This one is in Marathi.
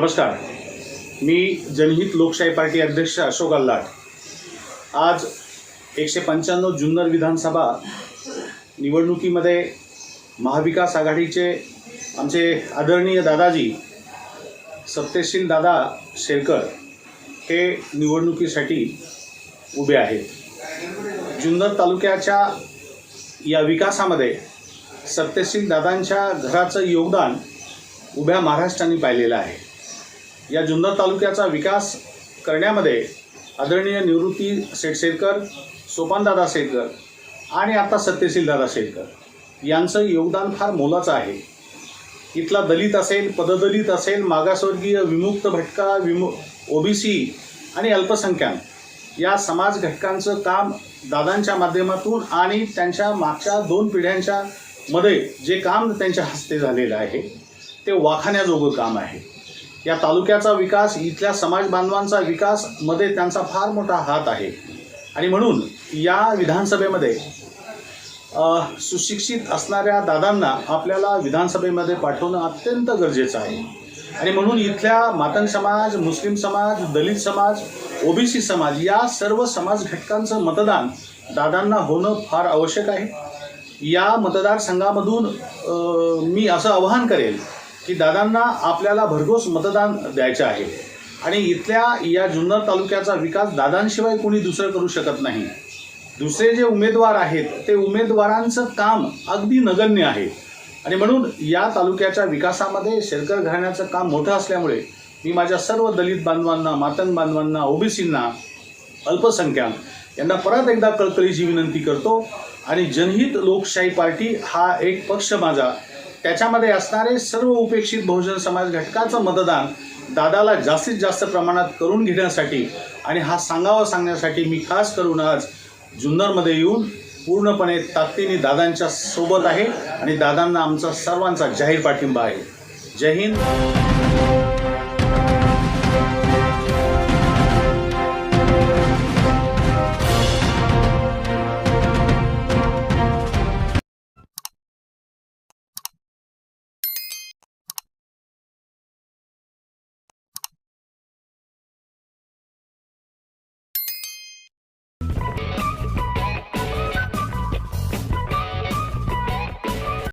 नमस्कार. मी जनहित लोकशाही पार्टी अध्यक्ष अशोक अल्लाट. आज एकशे पंच्याण्णव जुन्नर विधानसभा निवडणुकीमध्ये महाविकास आघाडीचे आमचे आदरणीय दादाजी सत्यशील दादा शेरकर हे निवडणुकीसाठी उभे आहेत. जुन्नर तालुक्याच्या या विकासामध्ये सत्यशील दादांच्या घराचं योगदान उभ्या महाराष्ट्राने पाहिलेलं आहे. या जुन्नर तालुक्याचा विकास करण्यामध्ये आदरणीय निवृत्ती शेटशेरकर सोपानदादा शेटकर आणि आता सत्यशीलदादा शेटकर यांचं योगदान फार मोलाचं आहे. इथला दलित असेल पददलित असेल मागासवर्गीय विमुक्त भटका विमु ओबीसी आणि अल्पसंख्याक या समाज घटकांचं काम दादांच्या माध्यमातून आणि त्यांच्या मागच्या दोन पिढ्यांच्या मध्ये जे काम त्यांच्या हस्ते झालेलं आहे ते वाखाण्याजोगं काम आहे. या तालुक्याचा विकास इथल्या समाज बांधवांचा विकासमध्ये त्यांचा फार मोठा हात आहे. आणि म्हणून या विधानसभेमध्ये सुशिक्षित असणाऱ्या दादांना आपल्याला विधानसभेमध्ये पाठवणं अत्यंत गरजेचं आहे. आणि म्हणून इथल्या मातंग समाज मुस्लिम समाज दलित समाज ओबीसी समाज या सर्व समाज घटकांचं मतदान दादांना होणं फार आवश्यक आहे. या मतदारसंघामधून मी असं आवाहन करेल की दादांना आपल्याला भरघोस मतदान द्यायचं आहे. आणि इथल्या या जुन्नर तालुक्याचा विकास दादांशिवाय कोणी दुसरं करू शकत नाही. दुसरे जे उमेदवार आहेत ते उमेदवारांचं काम अगदी नगण्य आहे. आणि म्हणून या तालुक्याच्या विकासामध्ये शेरकर घराण्याचं काम मोठं असल्यामुळे मी माझ्या सर्व दलित बांधवांना मातंग बांधवांना ओबीसींना अल्पसंख्याक यांना परत एकदा कळकळीची विनंती करतो. आणि जनहित लोकशाही पार्टी हा एक पक्ष माझा. त्याच्यामध्ये असणारे सर्व उपेक्षित बहुजन समाज घटकाचं मतदान दादाला जास्तीत जास्त प्रमाणात करून घेण्यासाठी आणि हा सांगावा सांगण्यासाठी मी खास करून आज जुन्नरमध्ये येऊन पूर्णपणे ताकदीने दादांच्या सोबत आहे आणि दादांना आमचा सर्वांचा जाहीर पाठिंबा आहे. जय हिंद.